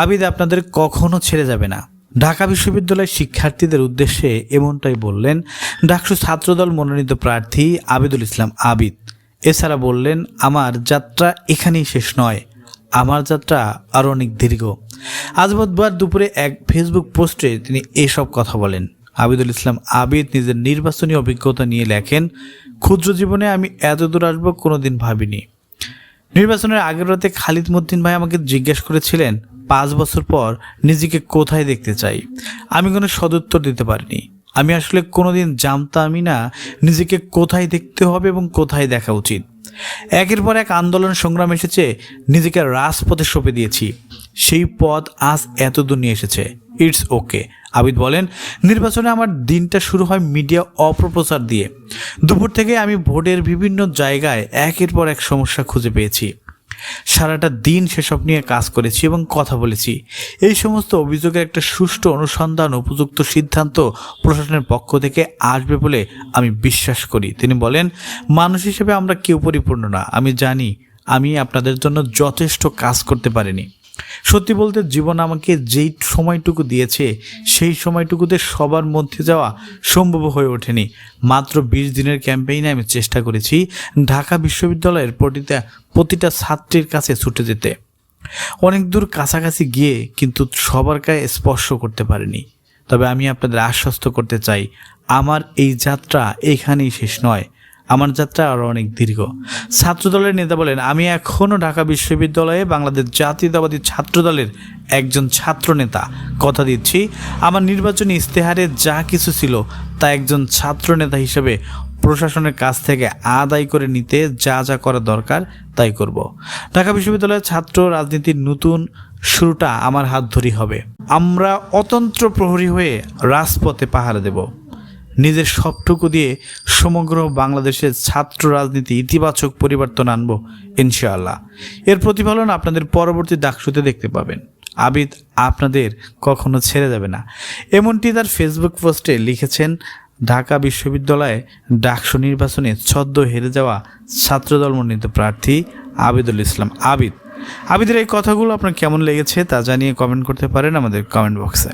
আবিদ আপনাদের কখনো ছেড়ে যাবে না। ঢাকা বিশ্ববিদ্যালয়ের শিক্ষার্থীদের উদ্দেশ্যে এমনটাই বললেন ডাকসু ছাত্রদল মনোনীত প্রার্থী আবিদুল ইসলাম আবিদ। এছাড়া বললেন, আমার যাত্রা এখানেই শেষ নয়। আমার যাত্রা আরও অনেক দীর্ঘ। আজ বুধবার দুপুরে এক ফেসবুক পোস্টে তিনি এসব কথা বলেন। আবিদুল ইসলাম আবিদ নিজের নির্বাচনী অভিজ্ঞতা নিয়ে লেখেন, ক্ষুদ্র জীবনে আমি এত দূর আসব কোনো দিন ভাবিনি। নির্বাচনের আগের রাতে খালিদ মুদ্দিন ভাই আমাকে জিজ্ঞেস করেছিলেন পাঁচ বছর পর নিজেকে কোথায় দেখতে চাই? আমি কোনো সদুত্তর দিতে পারিনি। আমি আসলে কোনোদিন জানতামই না নিজেকে কোথায় দেখতে হবে এবং কোথায় দেখা উচিত। একের পর এক আন্দোলন সংগ্রাম এসেছে, নিজেকে রাজপথে সঁপে দিয়েছি। সেই পথ আজ এত দূর নিয়ে এসেছে। ইটস ওকে আবিদ বলেন, নির্বাচনে আমার দিনটা শুরু হয় মিডিয়া অপপ্রচার দিয়ে। দুপুর থেকে আমি ভোটের বিভিন্ন জায়গায় একের পর এক সমস্যা খুঁজে পেয়েছি। সারাটা দিন সেসব নিয়ে কাজ করেছি এবং কথা বলেছি। এই সমস্ত অভিযোগের একটা সুষ্ঠু অনুসন্ধান উপযুক্ত সিদ্ধান্ত প্রশাসনের পক্ষ থেকে আসবে বলে আমি বিশ্বাস করি। তিনি বলেন, মানুষ হিসেবে আমরা কেউ পরিপূর্ণ না। আমি জানি, আমি আপনাদের জন্য যথেষ্ট কাজ করতে পারিনি। সত্যি বলতে জীবন আমাকে যেই সময়টুকু দিয়েছে, সেই সময়টুকুতে সবার মধ্যে যাওয়া সম্ভব হয়ে ওঠেনি। মাত্র বিশ দিনের ক্যাম্পেইনে আমি চেষ্টা করেছি ঢাকা বিশ্ববিদ্যালয়ের প্রতিটা প্রতিটা ছাত্রীর কাছে ছুটে যেতে। অনেক দূর কাছাকাছি গিয়ে কিন্তু সবার গায়ে স্পর্শ করতে পারিনি। তবে আমি আপনাদের আশ্বস্ত করতে চাই, আমার এই যাত্রা এখানেই শেষ নয়। আমার যাত্রা আরও অনেক দীর্ঘ। ছাত্রদলের নেতা বলেন, আমি এখনও ঢাকা বিশ্ববিদ্যালয়ে বাংলাদেশ জাতীয়তাবাদী ছাত্রদলের একজন ছাত্র নেতা। কথা দিচ্ছি, আমার নির্বাচনী ইস্তেহারে যা কিছু ছিল তা একজন ছাত্র নেতা হিসেবে প্রশাসনের কাছ থেকে আদায় করে নিতে যা যা করা দরকার তাই করব। ঢাকা বিশ্ববিদ্যালয়ের ছাত্র রাজনীতির নতুন শুরুটা আমার হাত ধরি হবে। আমরা অতন্ত্র প্রহরী হয়ে রাজপথে পাহারা দেব। নিজের সবটুকু দিয়ে সমগ্র বাংলাদেশের ছাত্র রাজনীতি ইতিবাচক পরিবর্তন আনব, ইনশাআল্লাহ। এর প্রতিফলন আপনাদের পরবর্তী ডাকসুতে দেখতে পাবেন। আবিদ আপনাদের কখনো ছেড়ে যাবে না। এমনটি তার ফেসবুক পোস্টে লিখেছেন, ঢাকা বিশ্ববিদ্যালয়ে ডাকসু নির্বাচনে ছদ্ম হেরে যাওয়া ছাত্রদল মনোনীত প্রার্থী আবিদুল ইসলাম। আবিদ, আবিদের এই কথাগুলো আপনার কেমন লেগেছে তা জানিয়ে কমেন্ট করতে পারেন আমাদের কমেন্ট বক্সে।